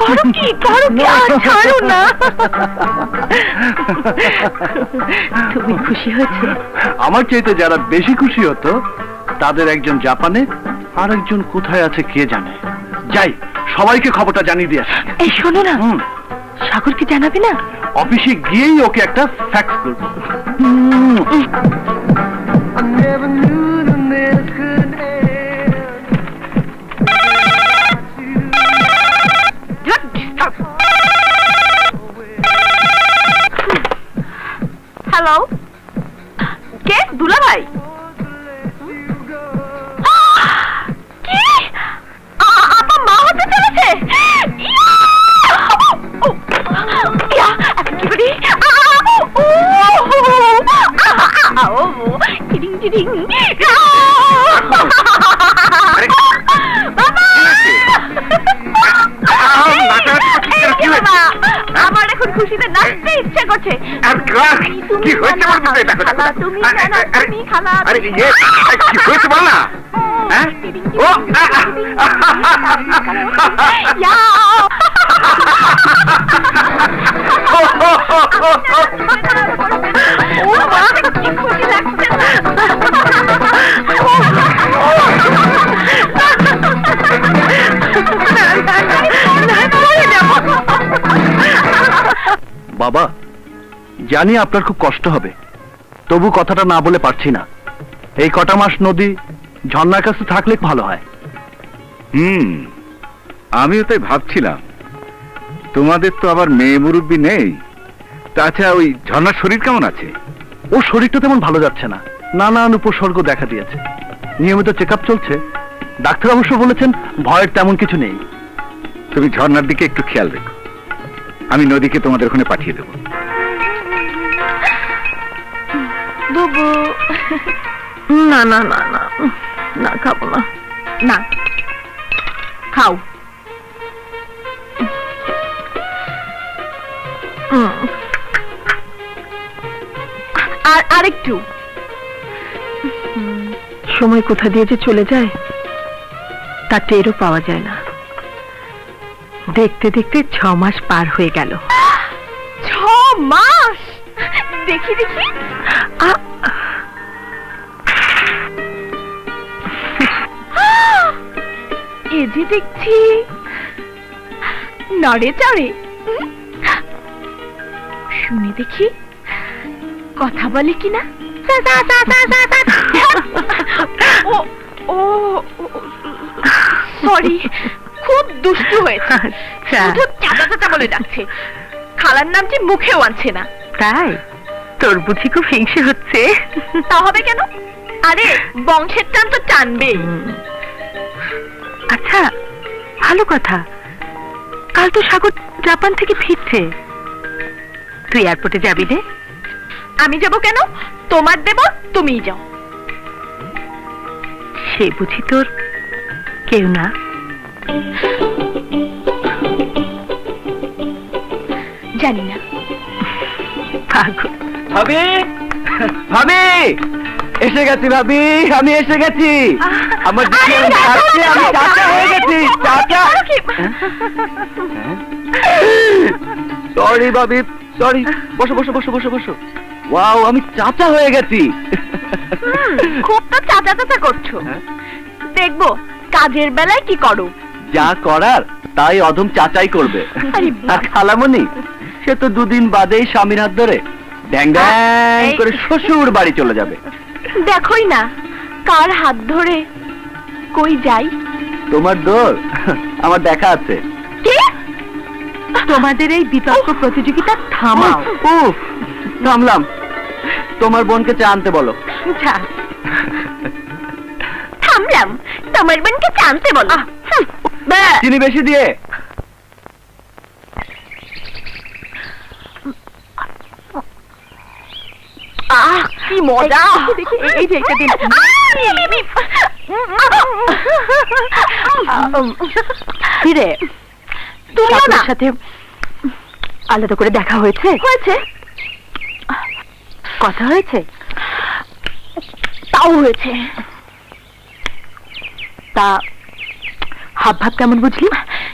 করো কি? করো কি? ছাড়ো না। তুমি খুশি হয়েছে? আমার চাইতে যারা বেশি খুশি হতো তাদের একজন জাপানে আর একজন কোথায় আছে কে জানে? যাই সবাইকে খবরটা জানিয়ে দিয়ে আসি। এই শোনো না। সাগরকে জানাবে না? অফিসে গিয়েই ওকে একটা ফ্যাক্স করব। হ্যালো কে? দুলা ভাই ইচ্ছা করছে আর ক্লাস কি হয়েছে তুমি তুমি খালা, আরে ইয়ে কি হয়েছে বল না হ্যাঁ ও ইয়া! ও মা, কি খুশি লাগছে বাবা জানি আপনার খুব কষ্ট হবে। তবু কথাটা না বলে পারছি না। এই কটা মাস নদী ঝর্ণার কাছে থাকলে ভালো হয়। হুম আমিও তাই ভাবছিলাম। তোমাদের তো আবার মেয়ে মুরব্বী নেই। তাছাড়া ওই ঝর্ণার শরীর কেমন আছে? ওর শরীরটা তেমন ভালো যাচ্ছে না। নানান উপসর্গ দেখা দিয়েছে। নিয়মিত চেক চলছে। ডাক্তার অবশ্য বলেছেন ভয়ের তেমন কিছু নেই। তুমি ঝর্ণার দিকে একটু খেয়াল রেখো। আমি নদীকে তোমাদের ওখানে পাঠিয়ে দেবো। বুবু। না না না না না খাব না। না। খাও। আর আরেকটু। সময় কোথা দিয়ে যে চলে যায় তা টেরও পাওয়া যায় না। দেখতে দেখতে ছ মাস পার হয়ে গেল। ছ মাস? দেখি দেখি। এ যে দেখছি। নড়ে চড়ে। শুনে দেখি কথা বলে কিনা ও ও সরি খুব দুষ্টু হয়েছে। শুধু চাচা চাচা বলে ডাকছে খালার নাম যে মুখেও আনছে না। তাই? তোর বুঝি খুব হিংসে হচ্ছে। তা হবে কেন? আরে বংশের টান তো টানবেই। আচ্ছা ভালো কথা। কাল তো সাগর জাপান থেকে ফিরছে। তুই এয়ারপোর্টে যাবি রে আমি যাব কেন? তোমার দেব, তুমিই যাও। সে বুঝি তোর কেউ না? জানি না। ভাবি ভাবি! এসে গেছি ভাবি আমি এসে গেছি। আমার আরে, আমি চাচা, আমি চাচা হয়ে গেছি চাচা। সরি ভাবি সরি বসো বসো বসো বসো বসো। ওয়াও আমি চাচা হয়ে গেছি। খুব তো চাচা চাচা করছ। হ্যাঁ? দেখব কাজের বেলায় কি করো। যা করার তাই অধম চাচাই করবে। আরে খালামণি সে তো দুদিন বাদেই স্বামীর হাত ধরে ড্যাং ড্যাং করে শ্বশুর বাড়ি চলে যাবে। দেখোই না কার হাত ধরে কই যাই? তোমার দোর আমার দেখা আছে। কে? তোমাদের এই বিতর্ক প্রতিযোগিতা থামাও। উফ থামলাম। তোমার বোনকে চা আনতে বলো। থামলাম তোমার বোনকে জানতে বলো। হুম, ব্যাস। চিনি বেশি দিয়ে। কি মজা। দেখি, এই যে এটা দিন। ফিরে। তুমিও না। সাথে আলাদা করে দেখা হয়েছে। হয়েছে। কথা হয়েছে? তাও হয়েছে। তা হাব ভাব কেমন বুঝলি?